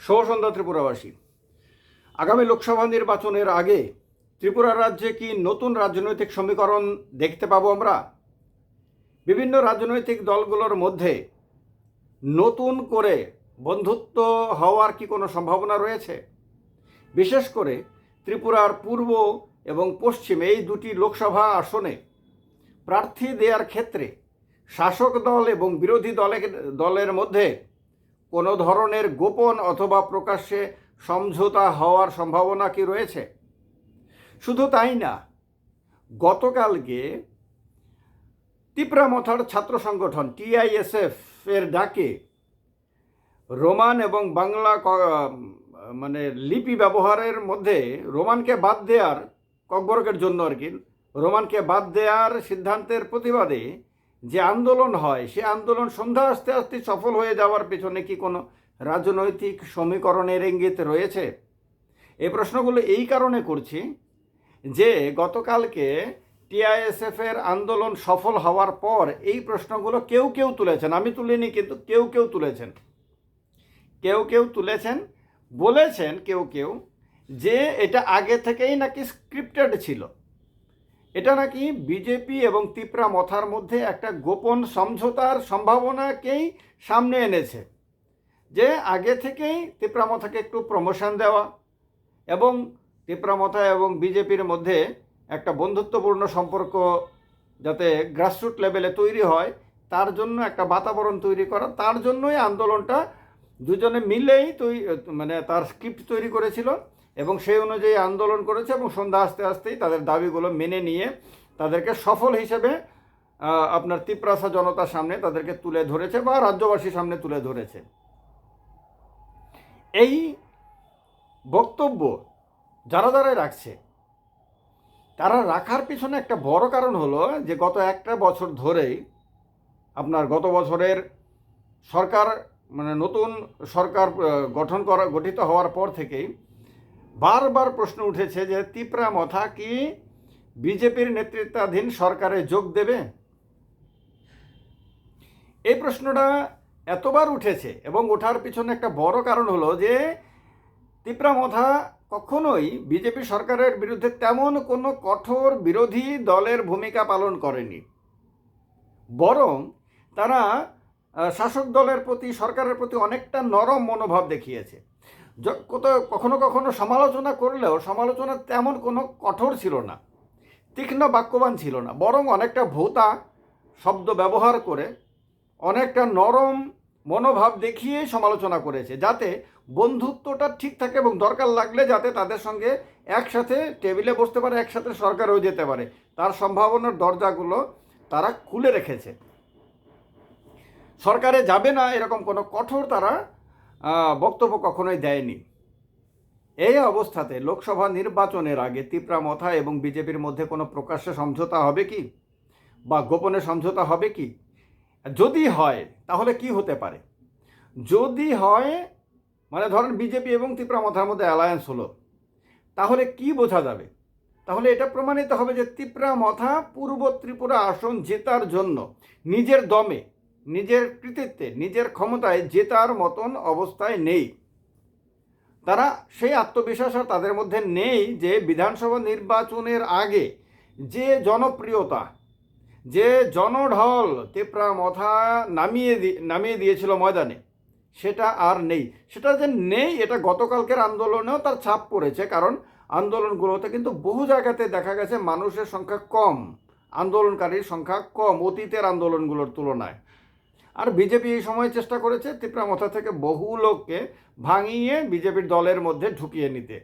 সহসন্ধ্যা ত্রিপুরাবাসী। আগামী লোকসভা নির্বাচনের আগে ত্রিপুরা রাজ্যে কি নতুন রাজনৈতিক সমীকরণ দেখতে পাবো আমরা? বিভিন্ন রাজনৈতিক দলগুলোর মধ্যে নতুন করে বন্ধুত্ব হওয়ার কি কোনো সম্ভাবনা রয়েছে? বিশেষ করে ত্রিপুরার পূর্ব এবং পশ্চিম এই দুটি লোকসভা আসনে প্রার্থী দেওয়ার ক্ষেত্রে শাসক দল এবং বিরোধী দলের দলের মধ্যে কোনো ধরনের গোপন অথবা প্রকাশ্যে সমঝোতা হওয়ার সম্ভাবনা কি রয়েছে? শুধু তাই না, গতকালকে তিপ্রামথার ছাত্র সংগঠন, টিআইএসএফ এর ডাকে রোমান এবং বাংলা মানে লিপি ব্যবহারের মধ্যে রোমানকে বাদ দেওয়ার ককবরকের জন্য আর কি, রোমানকে বাদ দেওয়ার সিদ্ধান্তের প্রতিবাদে যে আন্দোলন হয়, সে আন্দোলন সন্ধ্যা আস্তে আস্তে সফল হয়ে যাওয়ার পেছনে কি কোনো রাজনৈতিক সমীকরণের ইঙ্গিত রয়েছে? এই প্রশ্নগুলো এই কারণে করছি যে গতকালকে টিআইএসএফ এর আন্দোলন সফল হওয়ার পর এই প্রশ্নগুলো কেউ কেউ তুলেছেন। আমি তুলিনি, কিন্তু কেউ কেউ তুলেছেন। কেউ কেউ তুলেছেন, বলেছেন কেউ কেউ যে এটা আগে থেকেই নাকি স্ক্রিপ্টেড ছিল। এটা নাকি বিজেপি এবং তিপ্রা মথার মধ্যে একটা গোপন সমঝোতার সম্ভাবনাকেই সামনে এনেছে যে আগে থেকেই তিপ্রা মথাকে একটু প্রমোশন দেওয়া এবং তিপ্রা মথা এবং বিজেপির মধ্যে একটা বন্ধুত্বপূর্ণ সম্পর্ক যাতে গ্রাসরুট লেভেলে তৈরি হয়, তার জন্য একটা বাতাবরণ তৈরি করা, তার জন্যই আন্দোলনটা দুজনে মিলেই তৈরি মানে তার স্ক্রিপ্ট তৈরি করেছিল। এবং সেই অনুযায়ী আন্দোলন করেছে এবং সন্ধ্যা আস্তে আস্তেই তাদের দাবিগুলো মেনে নিয়ে তাদেরকে সফল হিসেবে আপনার তিপ্রাসা জনতার সামনে তাদেরকে তুলে ধরেছে বা রাজ্যবাসীর সামনে তুলে ধরেছে। এই বক্তব্য যারা যারাই রাখছে, তারা রাখার পিছনে একটা বড় কারণ হলো যে গত একটা বছর ধরেই আপনার গত বছরের সরকার মানে নতুন সরকার গঠন করা, গঠিত হওয়ার পর থেকেই বারবার প্রশ্ন উঠেছে যে তিপ্রা মথা কি বিজেপির নেতৃত্বাধীন সরকারে যোগ দেবে? এই প্রশ্নটা এতবার উঠেছে এবং ওঠার পিছনে একটা বড় কারণ হলো যে তিপ্রা মথা কখনোই বিজেপি সরকারের বিরুদ্ধে তেমন কোনো কঠোর বিরোধী দলের ভূমিকা পালন করেনি। বরং তারা শাসক দলের প্রতি, সরকারের প্রতি অনেকটা নরম মনোভাব দেখিয়েছে। কত কখনো কখনো সমালোচনা করলেও সমালোচনা তেমন কোনো কঠোর ছিল না, তীক্ষ্ণ বাক্যবান ছিল না। বরং অনেকটা ভোতা শব্দ ব্যবহার করে অনেকটা নরম মনোভাব দেখিয়ে সমালোচনা করেছে, যাতে বন্ধুত্বটা ঠিক থাকে এবং দরকার লাগলে যাতে তাদের সঙ্গে একসাথে টেবিলে বসতে পারে, একসাথে সরকারেও যেতে পারে। তার সম্ভাবনার দরজাগুলো তারা খুলে রেখেছে। সরকারে যাবে না এরকম কোনো কঠোর তারা বক্তব্য কখনোই দেয়নি। এই অবস্থাতে লোকসভা নির্বাচনের আগে তিপ্রা মথা এবং বিজেপির মধ্যে কোনো প্রকাশ্যে সমঝোতা হবে কি? বা গোপনে সমঝোতা হবে কি? যদি হয়, তাহলে কি হতে পারে? যদি হয় মানে ধরেন বিজেপি এবং তিপ্রা মথার মধ্যে অ্যালায়েন্স হলো, তাহলে কি বোঝা যাবে? তাহলে এটা প্রমাণিত হবে যে তিপ্রা মথা পূর্ব ত্রিপুরা আসন জেতার জন্য নিজের দমে নিজের কৃতিত্বে, নিজের ক্ষমতায় জেতার মতন অবস্থায় নেই। তারা সেই আত্মবিশ্বাস তাদের মধ্যে নেই যে বিধানসভা নির্বাচনের আগে যে জনপ্রিয়তা, যে জনঢল তেপরা মথা নামিয়ে নামিয়ে দিয়েছিল ময়দানে, সেটা আর নেই। সেটা যে নেই, এটা গতকালকের আন্দোলনেও তার ছাপ পড়েছে, কারণ আন্দোলনগুলোতে কিন্তু বহু জায়গাতে দেখা গেছে মানুষের সংখ্যা কম, আন্দোলনকারীর সংখ্যা কম অতীতের আন্দোলনগুলোর তুলনায়। আর বিজেপি এই সময় চেষ্টা করেছে তিপ্রামথা থেকে বহু লোককে ভাঙিয়ে বিজেপির দলের মধ্যে ঢুকিয়ে নিতে।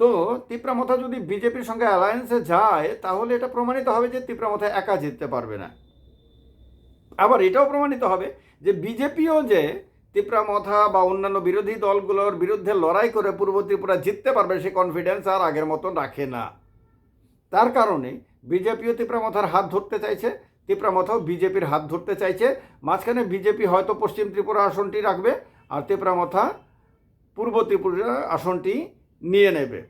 তো তিপ্রামথা যদি বিজেপির সঙ্গে অ্যালায়েন্সে যায়, তাহলে এটা প্রমাণিত হবে যে তিপ্রামথা একা জিততে পারবে না। আবার এটাও প্রমাণিত হবে যে বিজেপিও যে তিপ্রামথা বা অন্যান্য বিরোধী দলগুলোর বিরুদ্ধে লড়াই করে পূর্ব ত্রিপুরা জিততে পারবে সে কনফিডেন্স আর আগের মতন রাখে না। তার কারণে বিজেপিও তিপ্রামথার হাত ধরতে চাইছে। তিপ্রামথাও বিজেপির হাত ধরতে চাইছে। মাঝখানে বিজেপি হয়তো পশ্চিম ত্রিপুরা আসনটি রাখবে আর তিপ্রামথা পূর্ব ত্রিপুরা আসনটি নিয়ে নেবে।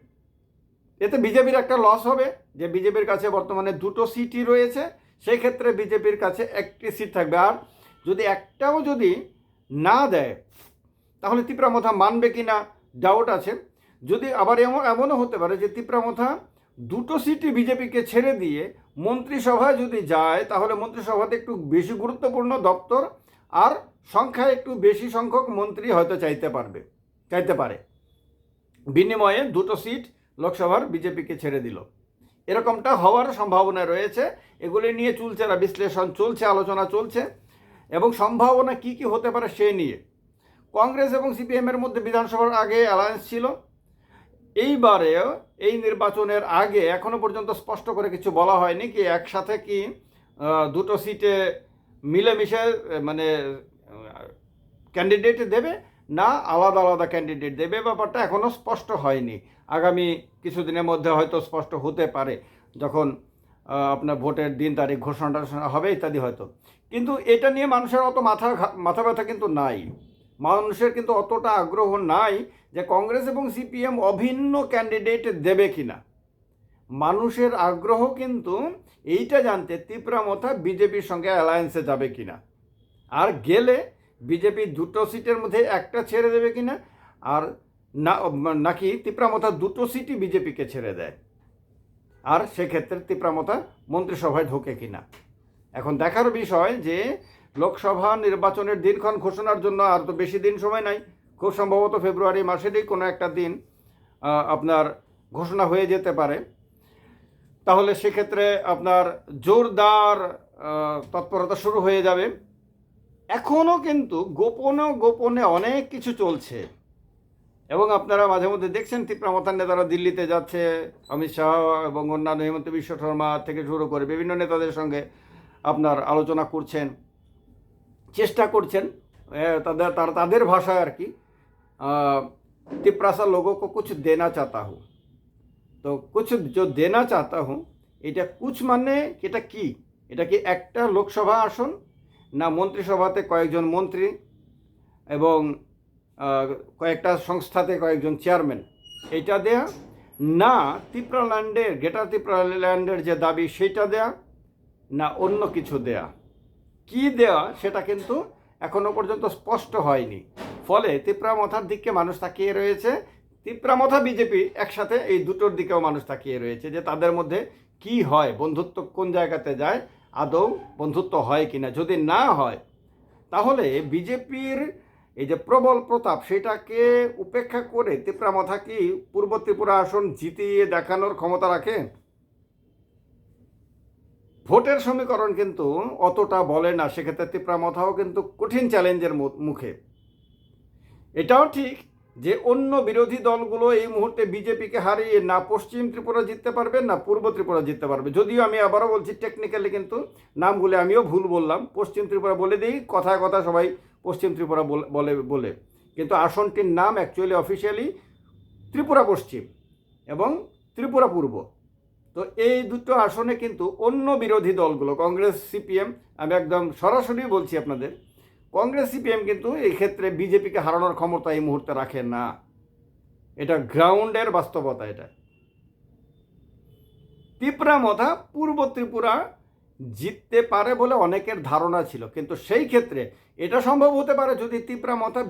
এতে বিজেপির একটা লস হবে। যে বিজেপির কাছে বর্তমানে দুটো সিটই রয়েছে সেই ক্ষেত্রে বিজেপির কাছে একটি সিট থাকবে। আর যদি একটাও যদি না দেয়, তাহলে তিপ্রামথা মানবে কি না ডাউট আছে। যদি আবার এমন, এমনও হতে পারে যে তিপ্রামথা দুটো সিটই বিজেপিকে ছেড়ে দিয়ে মন্ত্রিসভায় যদি যায়, তাহলে মন্ত্রিসভাতে একটু বেশি গুরুত্বপূর্ণ দপ্তর আর সংখ্যায় একটু বেশি সংখ্যক মন্ত্রী হয়তো চাইতে পারবে, চাইতে পারে। বিনিময়ে দুটো সিট লোকসভার বিজেপিকে ছেড়ে দিল। এরকমটা হওয়ার সম্ভাবনা রয়েছে। এগুলি নিয়ে চলছে চুলচেরা বিশ্লেষণ চলছে, আলোচনা চলছে। এবং সম্ভাবনা কি কি হতে পারে সে নিয়ে। কংগ্রেস এবং সিপিএমের মধ্যে বিধানসভার আগে অ্যালায়েন্স ছিল। এইবারেও এই নির্বাচনের আগে এখনও পর্যন্ত স্পষ্ট করে কিছু বলা হয়নি কি একসাথে কি দুটো সিটে মিলেমিশে মানে ক্যান্ডিডেট দেবে না আলাদা আলাদা ক্যান্ডিডেট দেবে ব্যাপারটা এখনও স্পষ্ট হয়নি। আগামী কিছুদিনের মধ্যে হয়তো স্পষ্ট হতে পারে যখন আপনার ভোটের দিন, তারিখ ঘোষণা হবে ইত্যাদি হয়তো। কিন্তু এটা নিয়ে মানুষের অত মাথা মাথা ব্যথা কিন্তু নাই। মানুষের কিন্তু অতটা আগ্রহ নাই যে কংগ্রেস এবং সিপিএম অভিন্ন ক্যান্ডিডেট দেবে কিনা। মানুষের আগ্রহ কিন্তু এইটা জানতে তিপ্রামথা বিজেপির সঙ্গে অ্যালায়েন্সে যাবে কিনা। আর গেলে বিজেপি দুটো সিটের মধ্যে একটা ছেড়ে দেবে কিনা, আর না, নাকি তিপ্রামথা দুটো সিটই বিজেপিকে ছেড়ে দেয়। আর সেক্ষেত্রে তিপ্রামথা মন্ত্রিসভায় ঢোকে কিনা। এখন দেখার বিষয় যে লোকসভা নির্বাচনের দিনক্ষণ ঘোষণার জন্য আর তো বেশি দিন সময় নাই। খুব সম্ভবত ফেব্রুয়ারি মাসেরই কোনো একটা দিন আপনার ঘোষণা হয়ে যেতে পারে। তাহলে সেক্ষেত্রে আপনার জোরদার তৎপরতা শুরু হয়ে যাবে। এখনও কিন্তু গোপনে গোপনে অনেক কিছু চলছে। এবং আপনারা মাঝে মধ্যে দেখছেন তীব্রামতার নেতারা দিল্লিতে যাচ্ছে, অমিত শাহ এবং অন্যান্য হেমন্ত বিশ্ব শর্মা থেকে শুরু করে বিভিন্ন নেতাদের সঙ্গে আপনার আলোচনা করছেন। চেষ্টা করছেন তাদের, তারা, তাদের ভাষায় আর কি তিপ্রাসা লোককে কুছ দেনা চাতা হুঁ। তো কুছ যে দেনা চাতা হু, এটা কুছ মানে এটা কি? এটা কি একটা লোকসভা আসন না মন্ত্রিসভাতে কয়েকজন মন্ত্রী এবং কয়েকটা সংস্থাতে কয়েকজন চেয়ারম্যান? এটা দেয়া না ত্রিপুরাল্যান্ডের গ্রেটার ত্রিপুরাল্যান্ডের যে দাবি সেটা দেয়া না অন্য কিছু দেয়া? কি দেওয়া সেটা কিন্তু এখনও পর্যন্ত স্পষ্ট হয়নি। ফলে তিপ্রামথার দিকে মানুষ তাকিয়ে রয়েছে। তিপ্রামথা বিজেপি একসাথে এই দুটোর দিকেও মানুষ তাকিয়ে রয়েছে যে তাদের মধ্যে কি হয়, বন্ধুত্ব কোন জায়গাতে যায়, আদৌ বন্ধুত্ব হয় কি না যদি না হয়, তাহলে বিজেপির এই যে প্রবল প্রতাপ সেটাকে উপেক্ষা করে তিপ্রামথা কি পূর্ব ত্রিপুরা আসন জিতিয়ে দেখানোর ক্ষমতা রাখে ভোটের সমীকরণ কিন্তু অতটা বলে না, সেক্ষেত্রে তিপ্রামথাও কিন্তু কঠিন চ্যালেঞ্জের মুখে। এটাও ঠিক যে অন্য বিরোধী দলগুলো এই মুহূর্তে বিজেপিকে হারিয়ে না পশ্চিম ত্রিপুরা জিততে পারবে, না পূর্ব ত্রিপুরা জিততে পারবে। যদিও আমি আবারও বলছি টেকনিক্যালি কিন্তু নামগুলো আমিও ভুল বললাম। পশ্চিম ত্রিপুরা বলে দিই কথায় কথা সবাই পশ্চিম ত্রিপুরা বলে বলে কিন্তু আসনটির নাম অ্যাকচুয়ালি অফিসিয়ালি ত্রিপুরা পশ্চিম এবং ত্রিপুরা পূর্ব। তো এই দুটো আসনে কিন্তু অন্য বিরোধী দলগুলো, কংগ্রেস, সিপিএম, আমি একদম সরাসরি বলছি আপনাদের, কংগ্রেস, সিপিএম কিন্তু এই ক্ষেত্রে বিজেপিকে হারানোর ক্ষমতা এই মুহূর্তে রাখে না। এটা গ্রাউন্ডের বাস্তবতা এটা। ত্রিপুরা মথা পূর্ব ত্রিপুরা জিততে পারে বলে অনেকের ধারণা ছিল, কিন্তু সেই ক্ষেত্রে এটা সম্ভব হতে পারে যদি ত্রিপুরা মথা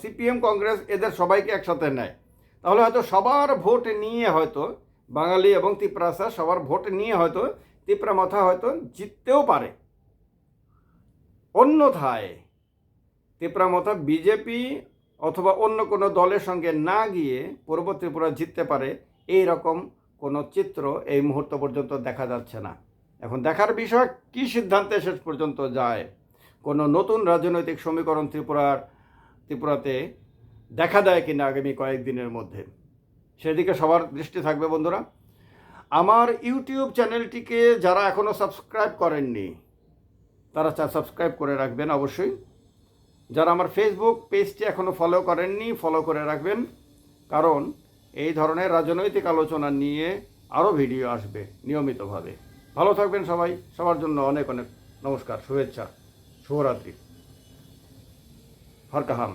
সিপিএম, কংগ্রেস এদের সবাইকে একসাথে নেয়। তাহলে হয়তো সবার ভোট নিয়ে হয়তো বাঙালি এবং তিপ্রাসা সবার ভোট নিয়ে হয়তো তিপ্রা মাথা হয়তো জিততেও পারে। অন্যথায় তিপ্রামথা বিজেপি অথবা অন্য কোনো দলের সঙ্গে না গিয়ে পূর্ব ত্রিপুরা জিততে পারে এই রকম কোনো চিত্র এই মুহূর্ত পর্যন্ত দেখা যাচ্ছে না। এখন দেখার বিষয়, কি সিদ্ধান্তে শেষ পর্যন্ত যায়? কোনো নতুন রাজনৈতিক সমীকরণ ত্রিপুরার, ত্রিপুরাতে দেখা দেয় কিনা আগামী কয়েকদিনের মধ্যে? সেদিকে সবার দৃষ্টি থাকবে, বন্ধুরা। আমার ইউটিউব চ্যানেলটিকে যারা এখনও সাবস্ক্রাইব করেননি, তারা সাবস্ক্রাইব করে রাখবেন অবশ্যই। যারা আমার ফেসবুক পেজটি এখনও ফলো করেননি ফলো করে রাখবেন। কারণ এই ধরনের রাজনৈতিক আলোচনা নিয়ে আরও ভিডিও আসবে নিয়মিতভাবে। ভালো থাকবেন সবাই। সবার জন্য অনেক অনেক নমস্কার, শুভেচ্ছা, শুভরাত্রি। হরকাহাম